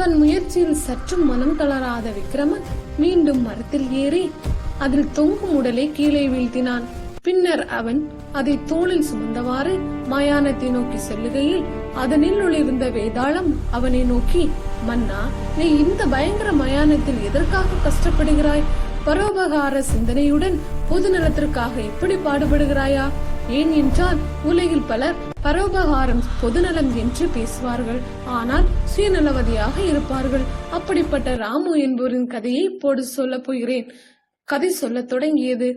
தன் முயற்சியில் சற்றும் மனம் தளராத விக்ரமன் மீண்டும் மரத்தில் ஏறி அதில் தொங்கும் உடலை கீழே வீழ்த்தினான். பின்னர் அவன் அதை தோளில் சுமந்தவாறு மயானத்தை நோக்கி செல்லுகையில் அதனில் நுழைந்த வேதாளம் அவனை நோக்கி மன்னா நீ இந்த பயங்கர மயானத்தில் எதற்காக கஷ்டப்படுகிறாய்? பரோபகார சிந்தனையுடன் பொது நலத்திற்காக இப்படி பாடுபடுகிறாயா? ஏன் என்றால் உலகில் பலர் பரோபகாரம் பொதுநலம் என்று பேசுவார்கள். ஆனால் சுயநலவதியாக இருப்பார்கள். அப்படிப்பட்ட ராமு என்பவரின் கதையை இப்போது சொல்ல போகிறேன். கதை சொல்லத் தொடங்கியது.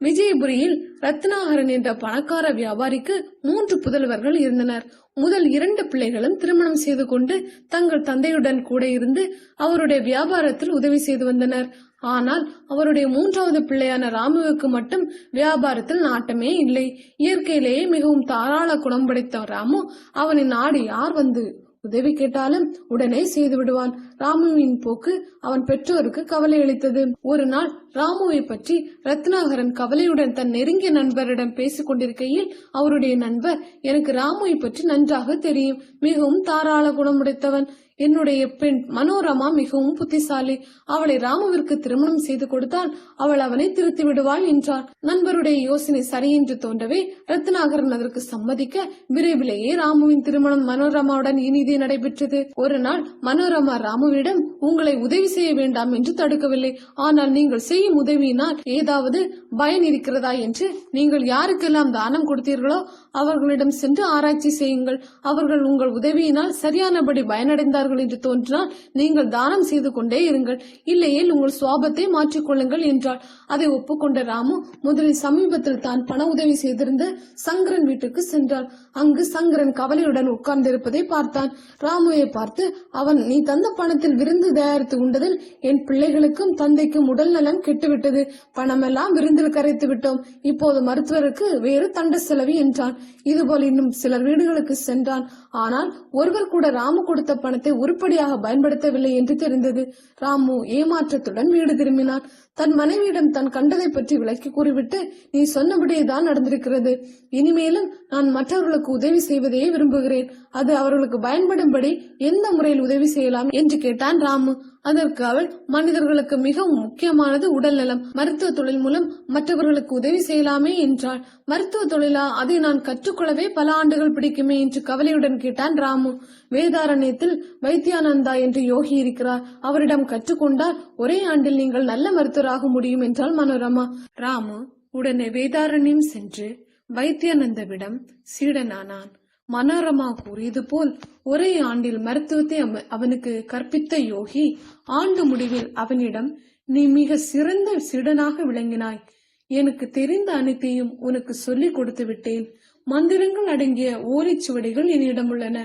விஜயபுரியில் ரத்னாகரன் என்ற பணக்கார வியாபாரிக்கு மூன்று புதல்வர்கள் இருந்தனர். முதல் இரண்டு பிள்ளைகளும் திருமணம் செய்து கொண்டு தங்கள் தந்தையுடன் கூட இருந்து அவருடைய வியாபாரத்தில் உதவி செய்து வந்தனர். ஆனால் அவருடைய மூன்றாவது பிள்ளையான ராமுவுக்கு மட்டும் வியாபாரத்தில் நாட்டமே இல்லை. இயற்கையிலேயே மிகவும் தாராள குணம் படைத்த ராமு அவனை நாடு யார் வந்து உதவி கேட்டாலும் உடனே செய்து விடுவான். ராமுவின் போக்கு அவன் பெற்றோருக்கு கவலை அளித்தது. ஒரு நாள் ராமுவை பற்றி ரத்னாகரன் கவலையுடன் தன் நெருங்கிய நண்பரிடம் பேசிக் கொண்டிருக்கையில் அவருடைய நண்பர் எனக்கு ராமுவை பற்றி நன்றாக தெரியும். மிகவும் தாராள குணமுடைத்தவன். என்னுடைய பெண் மனோரமா மிகவும் புத்திசாலி. அவளை ராமுவிற்கு திருமணம் செய்து கொடுத்தால் அவள் அவனை திருத்தி விடுவாள் என்றார். நண்பருடைய யோசனை சரியென்று தோன்றவே ரத்னாகரன் அதற்கு சம்மதிக்க விரைவிலேயே ராமுவின் திருமணம் மனோரமாவுடன் இனிதே நடைபெற்றது. ஒரு நாள் மனோரமா ராமுவிடம் உங்களை உதவி செய்ய வேண்டாம் என்று தடுக்கவில்லை. ஆனால் நீங்கள் செய்யும் உதவியினால் ஏதாவது பயன் இருக்கிறதா? என்று நீங்கள் யாருக்கெல்லாம் தானம் கொடுத்தீர்களோ அவர்களிடம் சென்று ஆராய்ச்சி செய்யுங்கள். அவர்கள் உங்கள் உதவியினால் சரியானபடி பயனடைந்தார்கள் என்று தோன்றினால் நீங்கள் தானம் செய்து கொண்டே இருங்கள். இல்லையேல் உங்கள் சுவாபத்தை மாற்றிக்கொள்ளுங்கள் என்றாள். அதை ஒப்புக்கொண்ட ராமு முதலில் சமீபத்தில் தான் பண உதவி செய்திருந்த சங்கரன் வீட்டுக்கு சென்றார் அங்கு சங்கரன் கவலையுடன் உட்கார்ந்திருப்பதை பார்த்தான். ராமுவை பார்த்து அவன் நீ தந்த பணத்தில் விருந்து தயாரித்து உண்டதில் என் பிள்ளைகளுக்கும் தந்தைக்கும் உடல் நலம் கெட்டுவிட்டது. பணமெல்லாம் விருந்தில் கரைத்து விட்டோம். இப்போது மருத்துவருக்கு வேறு தண்ட செலவு என்றான். இதுபோல் இன்னும் சிலர் வீடுகளுக்கு சென்றான். ஆனால் ஒருவர் கூட ராமு கொடுத்த பணத்தை உருப்படியாக பயன்படுத்தவில்லை என்று தெரிந்தது. ராமு ஏமாற்றத்துடன் வீடு திரும்பினான். தன் மனைவியிடம் தான் கண்டதை பற்றி விளக்கி கூறிவிட்டு நீ சொன்னபடியே தான் நடந்திருக்கிறது. இனிமேலும் நான் மற்றவர்களுக்கு உதவி செய்வதையே விரும்புகிறேன். அது அவர்களுக்கு பயன்படும்படி எந்த முறையில் உதவி செய்யலாம்? என்று கேட்டான் ராமு. அதற்கு அவள் மனிதர்களுக்கு மிகவும் முக்கியமானது உடல் நலம். மருத்துவ தொழில் மூலம் மற்றவர்களுக்கு உதவி செய்யலாமே என்றாள். மருத்துவ தொழிலா? அதை நான் கற்றுக்கொள்ளவே பல ஆண்டுகள் பிடிக்குமே என்று கவலையுடன் கேட்டான் ராமு. வேதாரண்யத்தில் வைத்தியானந்தா என்று யோகி இருக்கிறார். அவரிடம் கற்றுக்கொண்டால் ஒரே ஆண்டில் நீங்கள் நல்ல மருத்துவராக முடியும் என்றால் மனோரமா. ராமு உடனே வேதாரண்யம் சென்று வைத்தியானந்தவிடம் சீடனானான். மனோரமா கூறியது போல் ஒரே ஆண்டில் மருத்துவத்தை அவனுக்கு கற்பித்த யோகி ஆண்டு முடிவில் அவனிடம் நீ மிக சிறந்த சிடனாக விளங்கினாய். எனக்கு தெரிந்த அனைத்தையும் உனக்கு சொல்லிக் கொடுத்து விட்டேன். மந்திரங்கள் அடங்கிய ஓலைச்சுவடிகள் என்னிடம் உள்ளன.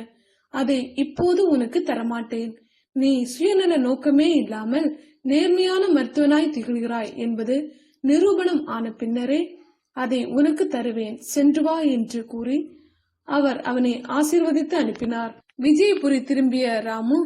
அதை இப்போது உனக்கு தரமாட்டேன். நீ சுயநல நோக்கமே இல்லாமல் நேர்மையான மருத்துவனாய் திகழ்கிறாய் என்பது நிரூபணம் ஆன பின்னரே அதை உனக்கு தருவேன். சென்று வா என்று கூறி அவர் அவனை ஆசீர்வதித்து அனுப்பினார். விஜயபுரி திரும்பிய ராமு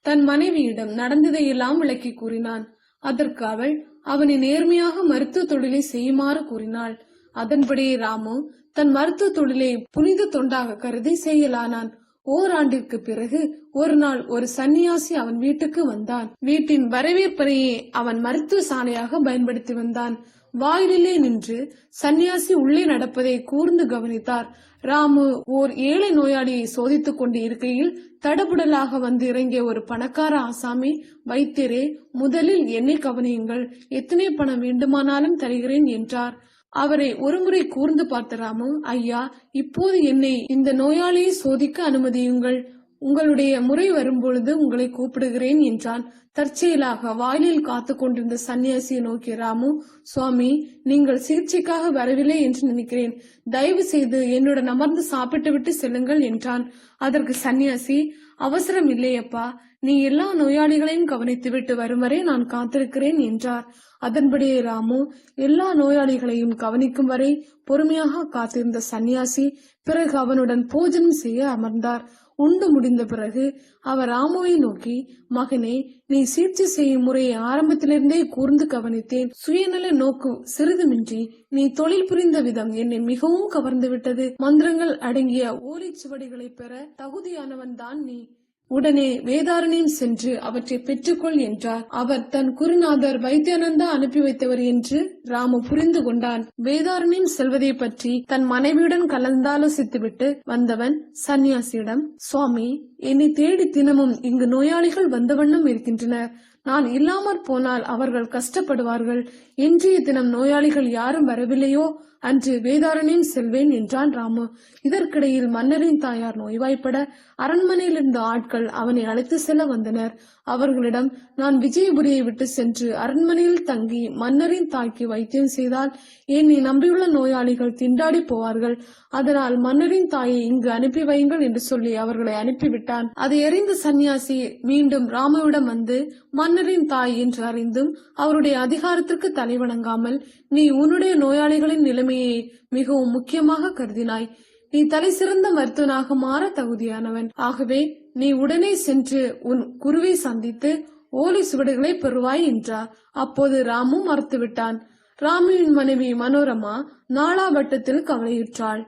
தன் மனைவியிடம் நடந்ததையெல்லாம் விளக்கி கூறினான். அதற்கு அவள் அவனை நேர்மையாக மருத்துவ தொழிலை செய்யுமாறு கூறினாள். அதன்படி ராமு தன் மருத்துவ தொழிலை புனித தொண்டாக கருதி செய்யலானான் ஓராண்டிற்கு பிறகு ஒரு நாள் ஒரு சன்னியாசி அவன் வீட்டுக்கு வந்தான். வீட்டின் வரவேற்பறையை அவன் மருத்துவ சாலையாக பயன்படுத்தி வந்தான். வாயிலிலே நின்று சன்னியாசி உள்ளே நடப்பதை கூர்ந்து கவனித்தார். ராமு ஓர் ஏழை நோயாளியை சோதித்துக் கொண்டு இருக்கையில் தடபுடலாக வந்து இறங்கிய ஒரு பணக்கார ஆசாமி வைத்தியரே முதலில் என்னை கவனியுங்கள். எத்தனை பணம் வேண்டுமானாலும் தருகிறேன் என்றார். அவரை ஒருமுறை கூர்ந்து பார்த்த ராமு ஐயா இப்போது என்னை இந்த நோயாளியை சோதிக்க அனுமதியுங்கள். உங்களுடைய முறை வரும்பொழுது உங்களை கூப்பிடுகிறேன் என்றான். தற்செயலாக வாயிலில் காத்து கொண்டிருந்த சன்னியாசியை நோக்கி ராமு சுவாமி நீங்கள் சிகிச்சைக்காக வரவில்லை என்று நினைக்கிறேன். தயவு செய்து என்னுடன் அமர்ந்து சாப்பிட்டு விட்டு செல்லுங்கள் என்றான். அதற்கு சன்னியாசி அவசரம் இல்லையப்பா. நீ எல்லா நோயாளிகளையும் கவனித்துவிட்டு வரும் வரை நான் காத்திருக்கிறேன் என்றார். அதன்படியே ராமு எல்லா நோயாளிகளையும் கவனிக்கும் வரை பொறுமையாக காத்திருந்த சன்னியாசி பிறகு அவனுடன் போஜனம் செய்ய அமர்ந்தார். உண்டு முடிந்த பிறகு அவர் ராமுவை நோக்கி மகனே நீ சிகிச்சை செய்யும் முறையை ஆரம்பத்திலிருந்தே கூர்ந்து கவனித்தேன். சுயநல நோக்கு சிறிதுமின்றி நீ தொழில் புரிந்த விதம் என்னை மிகவும் கவர்ந்து விட்டது. மந்திரங்கள் அடங்கிய ஓலைச்சுவடிகளை பெற தகுதியானவன் தான் நீ. உடனே வேதாரண்யம் சென்று அவற்றை பெற்றுக்கொள் என்றார். அவர் தன் குருநாதர் வைத்தியானந்தா அனுப்பி வைத்தவர் என்று ராமு புரிந்து கொண்டான். வேதாரண்யம் செல்வதை பற்றி தன் மனைவியுடன் கலந்தாலோசித்துவிட்டு வந்தவன் சந்நியாசியிடம் சுவாமி என்னை தேடி தினமும் இங்கு நோயாளிகள் வந்த வண்ணம் இருக்கின்றனர். நான் இல்லாமற் போனால் அவர்கள் கஷ்டப்படுவார்கள். இன்றைய தினம் நோயாளிகள் யாரும் வரவில்லையோ? அன்று வேதாரண்யம் செல்வேன் என்றான் ராமு. இதற்கிடையில் மன்னரின் தாயார் நோய்வாய்ப்பட அரண்மனையில் இருந்த ஆட்கள் அவனை அழைத்து செல்ல வந்தனர். அவர்களிடம் நான் விஜயபுரியை விட்டு சென்று அரண்மனையில் தங்கி மன்னரின் தாய்க்கு வைத்தியம் செய்தால் என்னை நம்பியுள்ள நோயாளிகள் திண்டாடி போவார்கள். அதனால் மன்னரின் தாயை இங்கு அனுப்பி வையுங்கள் என்று சொல்லி அவர்களை அனுப்பிவிட்டான். அதை அறிந்த சன்னியாசி மீண்டும் ராமுவிடம் வந்து மன்னரின் தாய் என்று அறிந்தும் அவருடைய அதிகாரத்திற்கு தலைவணங்காமல் நீ உன்னுடைய நோயாளிகளின் நிலைமையை மிகவும் முக்கியமாக கருதினாய். நீ தலை சிறந்த மருத்துவனாக மாற தகுதியானவன். ஆகவே நீ உடனே சென்று உன் குருவை சந்தித்து ஓலை சுவடுகளை பெறுவாய் என்றார் அப்போது ராமு மறுத்துவிட்டான். ராமுவின் மனைவி மனோரமா நாளாவட்டத்தில் கவலையுற்றாள்.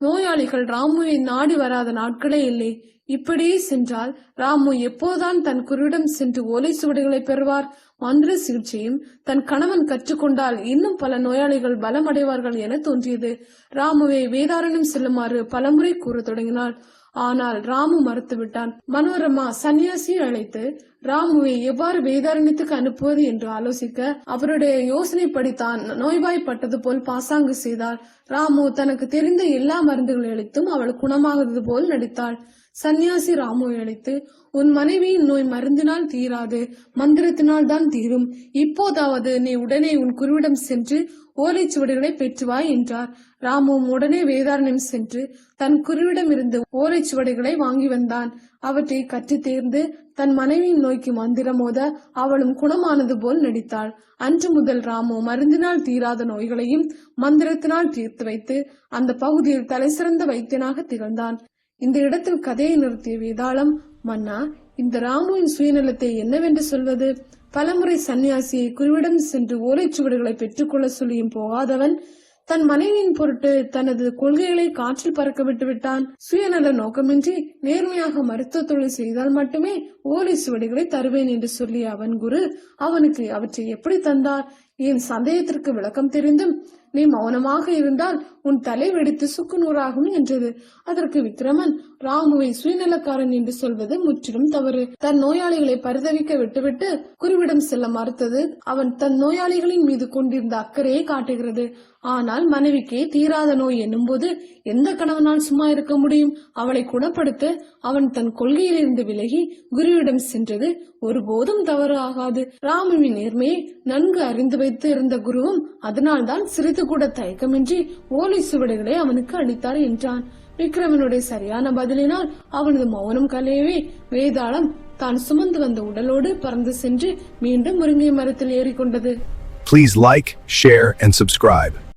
நோயாளிகள் ராமுவை நாடி வராத நாட்களே இல்லை. இப்படியே சென்றால் ராமு எப்போதான் தன் குருவிடம் சென்று ஓலை சுவடுகளை பெறுவார். மந்திர சிகிச்சையும் தன் கணவன் கற்றுக்கொண்டால் இன்னும் பல நோயாளிகள் பலமடைவார்கள் என தோன்றியது. ராமுவை வேதாரணம் செல்லுமாறு பலமுறை கூற தொடங்கினாள். ஆனால் ராமு மறுத்துவிட்டான். மனோரமா சன்னியாசியை அழைத்து ராமுவை எவ்வாறு வேதாரண்யத்துக்கு அனுப்புவது என்று ஆலோசிக்க அவருடைய யோசனைப்படி தான் நோய்வாய்ப்பட்டது போல் பாசாங்கு செய்தாள். ராமு தனக்கு தெரிந்த எல்லா மருந்துகளை அளித்தும் அவள் குணமாகிறது போல் நடித்தாள். சந்நியாசி ராமு அழைத்து உன் மனைவியின் நோய் மருந்தினால் தீராது மந்திரத்தினால் தான் தீரும். இப்போதாவது நீ உடனே உன் குருவிடம் சென்று ஓலைச்சுவடுகளை பெற்றுவாய் என்றார். ராமுவும் உடனே வேதாரண்யம் சென்று தன் குருவிடம் இருந்து ஓலைச்சுவடுகளை வாங்கி வந்தான். அவற்றை கற்று தேர்ந்து தன் மனைவியின் நோய்க்கு மந்திரம் மோத அவளும் குணமானது போல் நடித்தாள். அன்று முதல் ராமு மருந்தினால் தீராத நோய்களையும் மந்திரத்தினால் தீர்த்து வைத்து அந்த பகுதியில் தலைசிறந்த வைத்தியனாக திகழ்ந்தான். இந்த இடத்தில் கதையை நிறுத்திய வேதாளம் மன்னா இந்த ராமுவின் சுயநலத்தை என்னவென்று சொல்வது? பலமுறை சன்னியாசியை குருவிடம் சென்று ஓலைச்சுவடுகளை பெற்றுக்கொள்ள சொல்லியும் போகாதவன் தன் மனைவியின் பொருட்டு தனது கொள்கைகளை காற்றில் பறக்க விட்டு விட்டான் சுயநல நோக்கமின்றி நேர்மையாக மருத்துவ தொழில் செய்தால் மட்டுமே ஓலை சுவடிகளை தருவேன் என்று சொல்லிய அவன் குரு அவனுக்கு அவற்றை எப்படி தந்தார்? என் சந்தேகத்திற்கு விளக்கம் தெரிந்தும் நீ மௌனமாக இருந்தால் உன் தலை வெடித்து சுக்கு நூறாகும் என்றது. அதற்கு விக்ரமன் ராமுவை சுயநலக்காரன் என்று சொல்வது முற்றிலும் தவறு. தன் நோயாளிகளை பரிதவிக்க விட்டுவிட்டு குருவிடம் செல்ல மறுத்தது அவன் தன் நோயாளிகளின் மீது கொண்டிருந்த அக்கறையை காட்டுகிறது. ஆனால் மனைவிக்கே தீராத நோய் என்னும்போது எந்த கணவனால் சும்மா இருக்க முடியும்? அவளை குணப்படுத்த அவன் தன் கொள்கையிலிருந்து விலகி குருவிடம் சென்றது ஒருபோதும் தவறு ஆகாது. ராமுவின் நேர்மையை நன்கு அறிந்து வைத்து இருந்த குருவும் அதனால்தான் சிறிது கூட தயக்கமின்றி ஓலை சுவடுகளை அவனுக்கு அளித்தார் என்றான் விக்ரமனுடைய சரியான பதிலினால் அவனது மௌனம் கலையவே வேதாளம் தான் சுமந்து வந்த உடலோடு பறந்து சென்று மீண்டும் முருங்கை மரத்தில் ஏறிக்கொண்டது Please like, share, and subscribe.